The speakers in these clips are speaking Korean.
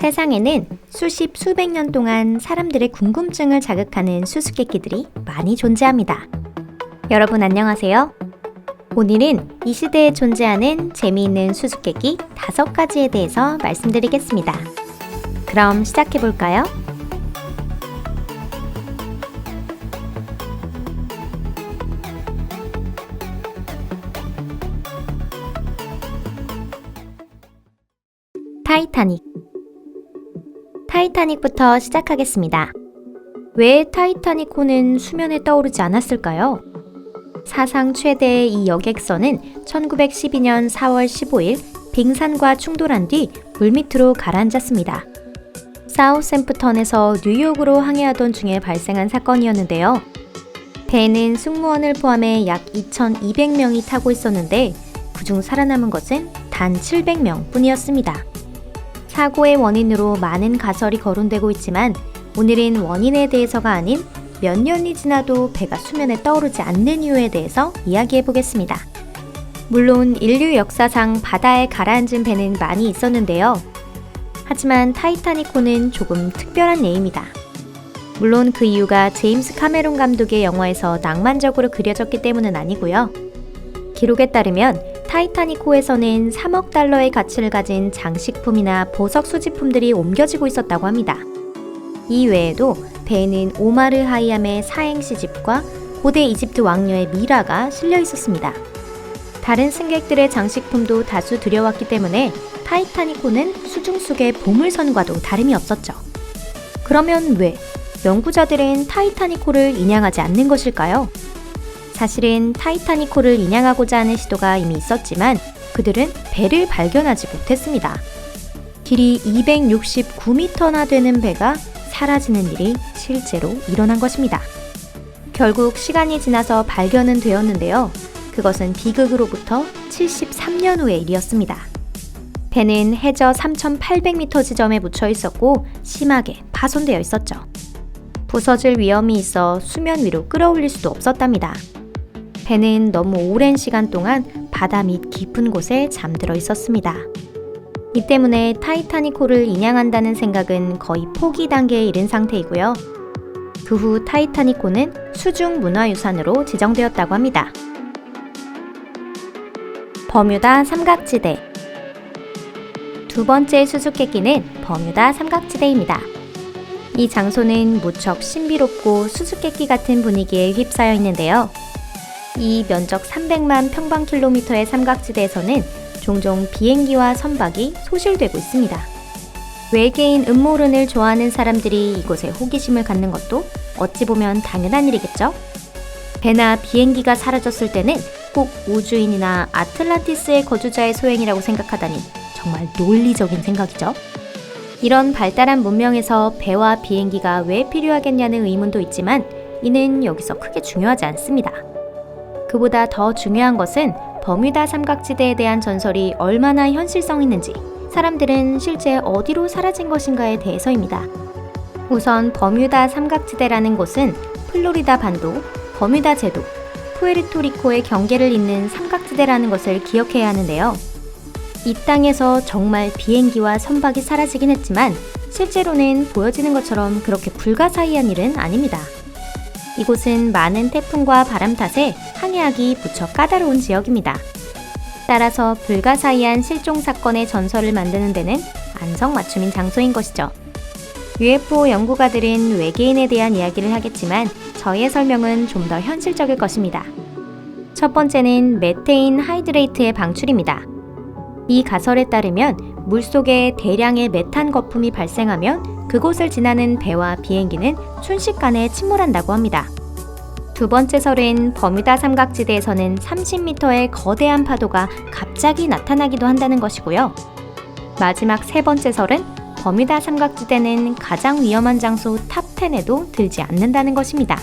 세상에는 수십 수백 년 동안 사람들의 궁금증을 자극하는 수수께끼들이 많이 존재합니다. 여러분 안녕하세요. 오늘은 이 시대에 존재하는 재미있는 수수께끼 다섯 가지에 대해서 말씀드리겠습니다. 그럼 시작해 볼까요? 타이타닉 타이타닉부터 시작하겠습니다. 왜 타이타닉호는 수면에 떠오르지 않았을까요? 사상 최대의 이 여객선은 1912년 4월 15일 빙산과 충돌한 뒤 물밑으로 가라앉았습니다. 사우샘프턴에서 뉴욕으로 항해하던 중에 발생한 사건이었는데요. 배는 승무원을 포함해 약 2,200명이 타고 있었는데 그중 살아남은 것은 단 700명 뿐이었습니다. 사고의 원인으로 많은 가설이 거론되고 있지만 오늘은 원인에 대해서가 아닌 몇 년이 지나도 배가 수면에 떠오르지 않는 이유에 대해서 이야기해 보겠습니다. 물론 인류 역사상 바다에 가라앉은 배는 많이 있었는데요. 하지만 타이타닉호는 조금 특별한 예입니다. 물론 그 이유가 제임스 카메론 감독의 영화에서 낭만적으로 그려졌기 때문은 아니고요. 기록에 따르면 타이타닉호에서는 3억 달러의 가치를 가진 장식품이나 보석 수집품들이 옮겨지고 있었다고 합니다. 이 외에도 배에는 오마르 하이암의 사행시 집과 고대 이집트 왕녀의 미라가 실려 있었습니다. 다른 승객들의 장식품도 다수 들여왔기 때문에 타이타닉호는 수중 속의 보물선과도 다름이 없었죠. 그러면 왜 연구자들은 타이타닉호를 인양하지 않는 것일까요? 사실은 타이타닉호를 인양하고자 하는 시도가 이미 있었지만 그들은 배를 발견하지 못했습니다. 길이 269m나 되는 배가 사라지는 일이 실제로 일어난 것입니다. 결국 시간이 지나서 발견은 되었는데요. 그것은 비극으로부터 73년 후의 일이었습니다. 배는 해저 3,800m 지점에 묻혀 있었고 심하게 파손되어 있었죠. 부서질 위험이 있어 수면 위로 끌어올릴 수도 없었답니다. 배는 너무 오랜 시간 동안 바다 밑 깊은 곳에 잠들어 있었습니다. 이 때문에 타이타닉호를 인양한다는 생각은 거의 포기 단계에 이른 상태이고요. 그 후 타이타닉호는 수중 문화유산으로 지정되었다고 합니다. 버뮤다 삼각지대 두 번째 수수께끼는 버뮤다 삼각지대입니다. 이 장소는 무척 신비롭고 수수께끼 같은 분위기에 휩싸여 있는데요. 이 면적 300만 평방킬로미터의 삼각지대에서는 종종 비행기와 선박이 소실되고 있습니다. 외계인 음모론을 좋아하는 사람들이 이곳에 호기심을 갖는 것도 어찌 보면 당연한 일이겠죠? 배나 비행기가 사라졌을 때는 꼭 우주인이나 아틀란티스의 거주자의 소행이라고 생각하다니 정말 논리적인 생각이죠. 이런 발달한 문명에서 배와 비행기가 왜 필요하겠냐는 의문도 있지만 이는 여기서 크게 중요하지 않습니다. 그보다 더 중요한 것은 버뮤다 삼각지대에 대한 전설이 얼마나 현실성 있는지 사람들은 실제 어디로 사라진 것인가에 대해서입니다. 우선 버뮤다 삼각지대라는 곳은 플로리다 반도, 버뮤다 제도, 푸에르토리코의 경계를 잇는 삼각지대라는 것을 기억해야 하는데요. 이 땅에서 정말 비행기와 선박이 사라지긴 했지만 실제로는 보여지는 것처럼 그렇게 불가사의한 일은 아닙니다. 이곳은 많은 태풍과 바람 탓에 항해하기 무척 까다로운 지역입니다. 따라서 불가사의한 실종 사건의 전설을 만드는 데는 안성맞춤인 장소인 것이죠. UFO 연구가들은 외계인에 대한 이야기를 하겠지만 저의 설명은 좀 더 현실적일 것입니다. 첫 번째는 메테인 하이드레이트의 방출입니다. 이 가설에 따르면 물속에 대량의 메탄 거품이 발생하면 그곳을 지나는 배와 비행기는 순식간에 침몰한다고 합니다. 두 번째 설은 버뮤다 삼각지대에서는 30m의 거대한 파도가 갑자기 나타나기도 한다는 것이고요. 마지막 세 번째 설은 버뮤다 삼각지대는 가장 위험한 장소 탑10에도 들지 않는다는 것입니다.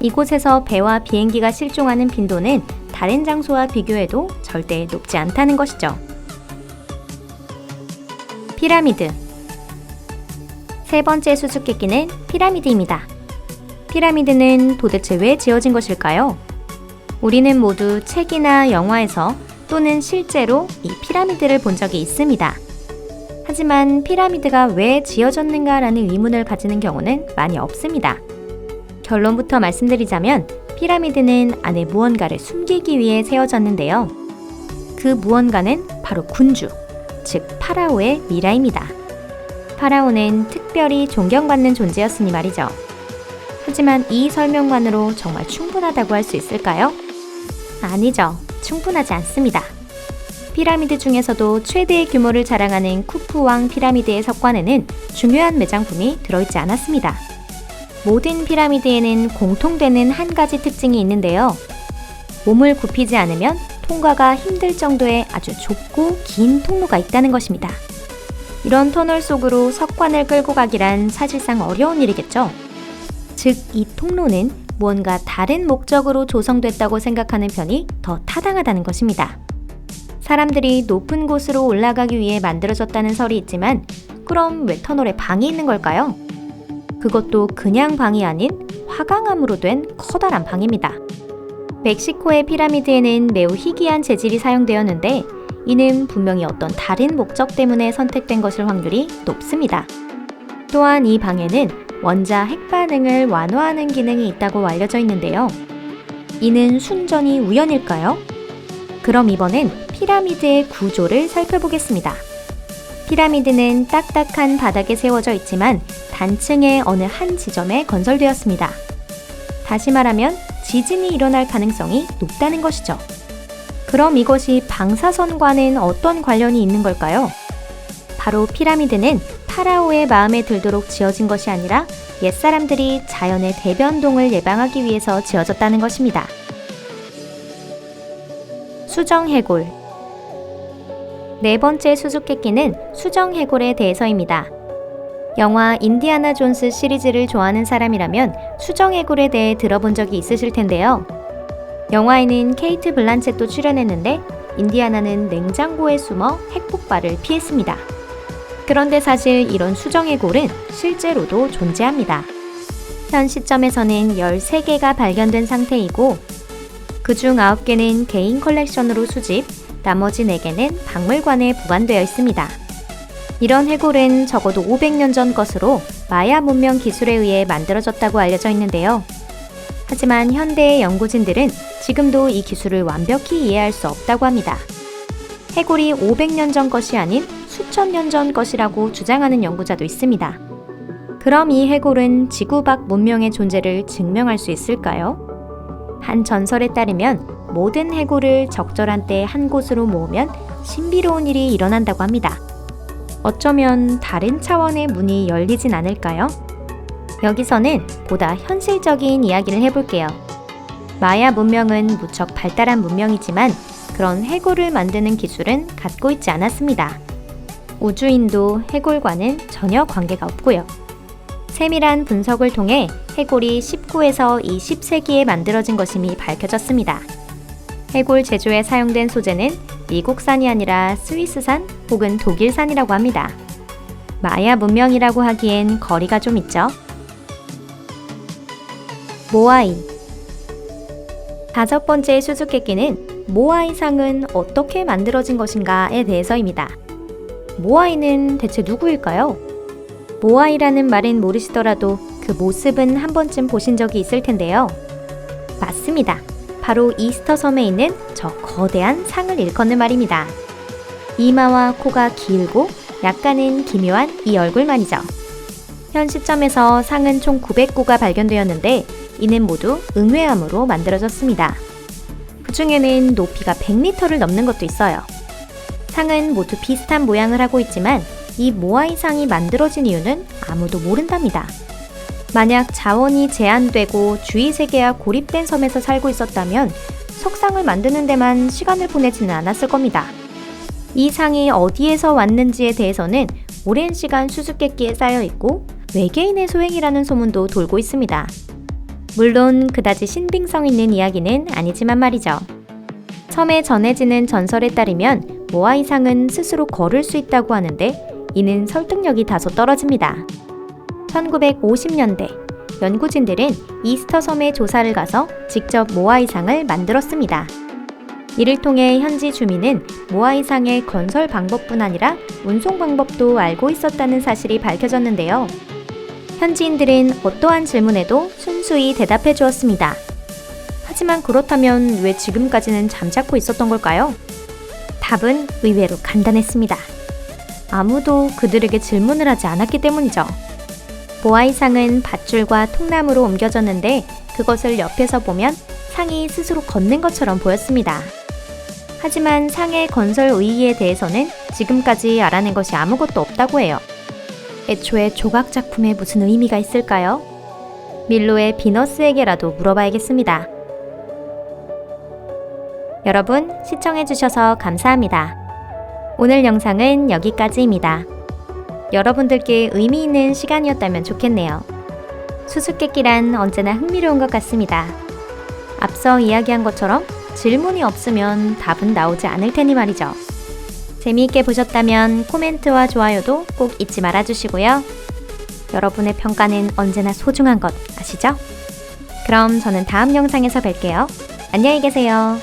이곳에서 배와 비행기가 실종하는 빈도는 다른 장소와 비교해도 절대 높지 않다는 것이죠. 피라미드 세 번째 수수께끼는 피라미드입니다. 피라미드는 도대체 왜 지어진 것일까요? 우리는 모두 책이나 영화에서 또는 실제로 이 피라미드를 본 적이 있습니다. 하지만 피라미드가 왜 지어졌는가라는 의문을 가지는 경우는 많이 없습니다. 결론부터 말씀드리자면 피라미드는 안에 무언가를 숨기기 위해 세워졌는데요. 그 무언가는 바로 군주, 즉 파라오의 미라입니다. 파라오는 특별히 존경받는 존재였으니 말이죠. 하지만 이 설명만으로 정말 충분하다고 할 수 있을까요? 아니죠. 충분하지 않습니다. 피라미드 중에서도 최대의 규모를 자랑하는 쿠프왕 피라미드의 석관에는 중요한 매장품이 들어있지 않았습니다. 모든 피라미드에는 공통되는 한 가지 특징이 있는데요. 몸을 굽히지 않으면 통과가 힘들 정도의 아주 좁고 긴 통로가 있다는 것입니다. 이런 터널 속으로 석관을 끌고 가기란 사실상 어려운 일이겠죠. 즉, 이 통로는 무언가 다른 목적으로 조성됐다고 생각하는 편이 더 타당하다는 것입니다. 사람들이 높은 곳으로 올라가기 위해 만들어졌다는 설이 있지만, 그럼 왜 터널에 방이 있는 걸까요? 그것도 그냥 방이 아닌 화강암으로 된 커다란 방입니다. 멕시코의 피라미드에는 매우 희귀한 재질이 사용되었는데, 이는 분명히 어떤 다른 목적 때문에 선택된 것일 확률이 높습니다. 또한 이 방에는 원자 핵 반응을 완화하는 기능이 있다고 알려져 있는데요. 이는 순전히 우연일까요? 그럼 이번엔 피라미드의 구조를 살펴보겠습니다. 피라미드는 딱딱한 바닥에 세워져 있지만 단층의 어느 한 지점에 건설되었습니다. 다시 말하면 지진이 일어날 가능성이 높다는 것이죠. 그럼 이것이 방사선과는 어떤 관련이 있는 걸까요? 바로 피라미드는 파라오의 마음에 들도록 지어진 것이 아니라 옛사람들이 자연의 대변동을 예방하기 위해서 지어졌다는 것입니다. 수정해골 네 번째 수수께끼는 수정해골에 대해서입니다. 영화 인디아나 존스 시리즈를 좋아하는 사람이라면 수정해골에 대해 들어본 적이 있으실 텐데요. 영화에는 케이트 블란쳇도 출연했는데 인디아나는 냉장고에 숨어 핵폭발을 피했습니다. 그런데 사실 이런 수정의 골은 실제로도 존재합니다. 현 시점에서는 13개가 발견된 상태이고 그중 9개는 개인 컬렉션으로 수집, 나머지 4개는 박물관에 보관되어 있습니다. 이런 해골은 적어도 500년 전 것으로 마야 문명 기술에 의해 만들어졌다고 알려져 있는데요. 하지만 현대의 연구진들은 지금도 이 기술을 완벽히 이해할 수 없다고 합니다. 해골이 500년 전 것이 아닌 수천 년 전 것이라고 주장하는 연구자도 있습니다. 그럼 이 해골은 지구 밖 문명의 존재를 증명할 수 있을까요? 한 전설에 따르면 모든 해골을 적절한 때 한 곳으로 모으면 신비로운 일이 일어난다고 합니다. 어쩌면 다른 차원의 문이 열리진 않을까요? 여기서는 보다 현실적인 이야기를 해볼게요. 마야 문명은 무척 발달한 문명이지만 그런 해골을 만드는 기술은 갖고 있지 않았습니다. 우주인도 해골과는 전혀 관계가 없고요. 세밀한 분석을 통해 해골이 19에서 20세기에 만들어진 것임이 밝혀졌습니다. 해골 제조에 사용된 소재는 미국산이 아니라 스위스산 혹은 독일산이라고 합니다. 마야 문명이라고 하기엔 거리가 좀 있죠. 모아이 다섯 번째 수수께끼는 모아이상은 어떻게 만들어진 것인가에 대해서입니다. 모아이는 대체 누구일까요? 모아이라는 말은 모르시더라도 그 모습은 한 번쯤 보신 적이 있을 텐데요. 맞습니다. 바로 이스터 섬에 있는 저 거대한 상을 일컫는 말입니다. 이마와 코가 길고 약간은 기묘한 이 얼굴만이죠. 현 시점에서 상은 총 909가 발견되었는데 이는 모두 응회암으로 만들어졌습니다. 그 중에는 높이가 100m를 넘는 것도 있어요. 상은 모두 비슷한 모양을 하고 있지만 이 모아이 상이 만들어진 이유는 아무도 모른답니다. 만약 자원이 제한되고 주위 세계와 고립된 섬에서 살고 있었다면 석상을 만드는 데만 시간을 보내지는 않았을 겁니다. 이 상이 어디에서 왔는지에 대해서는 오랜 시간 수수께끼에 쌓여 있고 외계인의 소행이라는 소문도 돌고 있습니다. 물론 그다지 신빙성 있는 이야기는 아니지만 말이죠. 섬에 전해지는 전설에 따르면 모아이상은 스스로 걸을 수 있다고 하는데 이는 설득력이 다소 떨어집니다. 1950년대 연구진들은 이스터 섬에 조사를 가서 직접 모아이상을 만들었습니다. 이를 통해 현지 주민은 모아이상의 건설 방법뿐 아니라 운송 방법도 알고 있었다는 사실이 밝혀졌는데요. 현지인들은 어떠한 질문에도 순수히 대답해 주었습니다. 하지만 그렇다면 왜 지금까지는 잠자코 있었던 걸까요? 답은 의외로 간단했습니다. 아무도 그들에게 질문을 하지 않았기 때문이죠. 모아이상은 밧줄과 통나무로 옮겨졌는데 그것을 옆에서 보면 상이 스스로 걷는 것처럼 보였습니다. 하지만 상의 건설 의의에 대해서는 지금까지 알아낸 것이 아무것도 없다고 해요. 애초에 조각 작품에 무슨 의미가 있을까요? 밀로의 비너스에게라도 물어봐야겠습니다. 여러분, 시청해주셔서 감사합니다. 오늘 영상은 여기까지입니다. 여러분들께 의미 있는 시간이었다면 좋겠네요. 수수께끼란 언제나 흥미로운 것 같습니다. 앞서 이야기한 것처럼 질문이 없으면 답은 나오지 않을 테니 말이죠. 재미있게 보셨다면 코멘트와 좋아요도 꼭 잊지 말아주시고요. 여러분의 평가는 언제나 소중한 것 아시죠? 그럼 저는 다음 영상에서 뵐게요. 안녕히 계세요.